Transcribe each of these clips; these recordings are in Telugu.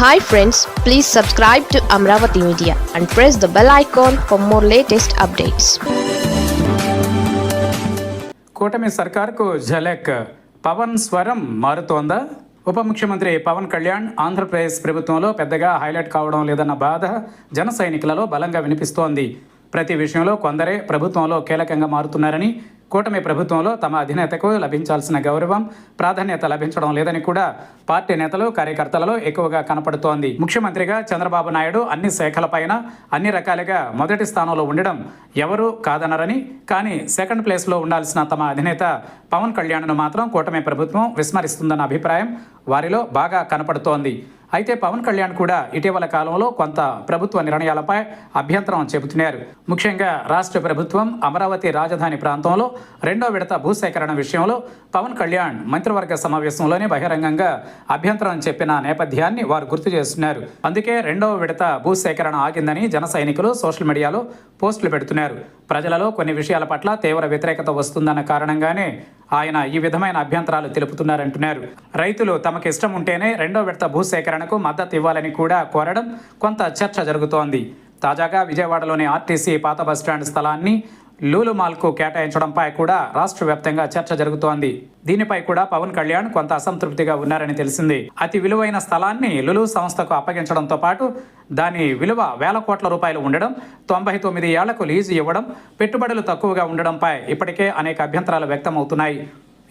Hi friends please subscribe to Amaravati media and press the bell icon for more latest updates కూటమి సర్కార్కు ఝలక్. పవన్ స్వరం మారుతోందా? ఉప ముఖ్యమంత్రి పవన్ కళ్యాణ్ ఆంధ్రప్రదేశ్ ప్రభుత్వంలో పెద్దగా హైలైట్ కావడం లేదన్న బాధ జన సైనికులలో బలంగా వినిపిస్తోంది. ప్రతి విషయంలో కొందరే ప్రభుత్వంలో కీలకంగా మారుతున్నారని కూటమి ప్రభుత్వంలో తమ అధినేతకు లభించాల్సిన గౌరవం ప్రాధాన్యత లభించడం లేదని కూడా పార్టీ నేతలు కార్యకర్తలలో ఎక్కువగా కనపడుతోంది. ముఖ్యమంత్రిగా చంద్రబాబు నాయుడు అన్ని శాఖలపైన అన్ని రకాలుగా మొదటి స్థానంలో ఉండడం ఎవరూ కాదనరని కానీ సెకండ్ ప్లేస్లో ఉండాల్సిన తమ అధినేత పవన్ కళ్యాణ్ను మాత్రం కూటమి ప్రభుత్వం విస్మరిస్తుందన్న అభిప్రాయం వారిలో బాగా కనపడుతోంది. అయితే పవన్ కళ్యాణ్ కూడా ఇటీవల కాలంలో కొంత ప్రభుత్వ నిర్ణయాలపై అభ్యంతరం చెబుతున్నారు. ముఖ్యంగా రాష్ట్ర ప్రభుత్వం అమరావతి రాజధాని ప్రాంతంలో రెండో విడత భూసేకరణ విషయంలో పవన్ కళ్యాణ్ మంత్రివర్గ సమావేశంలోనే బహిరంగంగా అభ్యంతరం చెప్పిన నేపథ్యాన్ని వారు గుర్తు చేస్తున్నారు. అందుకే రెండవ విడత భూసేకరణ ఆగిందని జన సైనికులు సోషల్ మీడియాలో పోస్టులు పెడుతున్నారు. ప్రజలలో కొన్ని విషయాల పట్ల తీవ్ర వ్యతిరేకత వస్తుందన్న కారణంగానే ఆయన ఈ విధమైన అభ్యంతరాలు తెలుపుతున్నారంటున్నారు. రైతులు తమకు ఇష్టం ఉంటేనే రెండో విడత భూసేకరణకు మద్దతు ఇవ్వాలని కూడా కోరడం కొంత చర్చ జరుగుతోంది. తాజాగా విజయవాడలోని ఆర్టీసీ పాత బస్టాండ్ స్థలాన్ని లూలు మాల్కు కేటాయించడంపై కూడా రాష్ట్ర వ్యాప్తంగా చర్చ జరుగుతోంది. దీనిపై కూడా పవన్ కళ్యాణ్ కొంత అసంతృప్తిగా ఉన్నారని తెలిసింది. అతి విలువైన స్థలాన్ని లులు సంస్థకు అప్పగించడంతో పాటు దాని విలువ వేల కోట్ల రూపాయలు ఉండడం తొంభై తొమ్మిది ఏళ్ళకు లీజు ఇవ్వడం పెట్టుబడులు తక్కువగా ఉండడంపై ఇప్పటికే అనేక అభ్యంతరాలు వ్యక్తమవుతున్నాయి.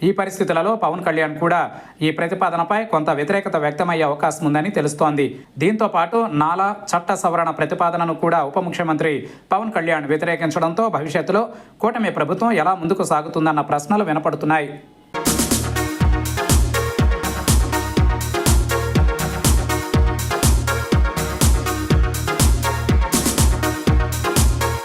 ఈ పరిస్థితులలో పవన్ కళ్యాణ్ కూడా ఈ ప్రతిపాదనపై కొంత వ్యతిరేకత వ్యక్తమయ్యే అవకాశం ఉందని తెలుస్తోంది. దీంతో పాటు నాలా చట్ట సవరణ ప్రతిపాదనను కూడా ఉప ముఖ్యమంత్రి పవన్ కళ్యాణ్ వ్యతిరేకించడంతో భవిష్యత్తులో కూటమి ప్రభుత్వం ఎలా ముందుకు సాగుతుందన్న ప్రశ్నలు వినపడుతున్నాయి.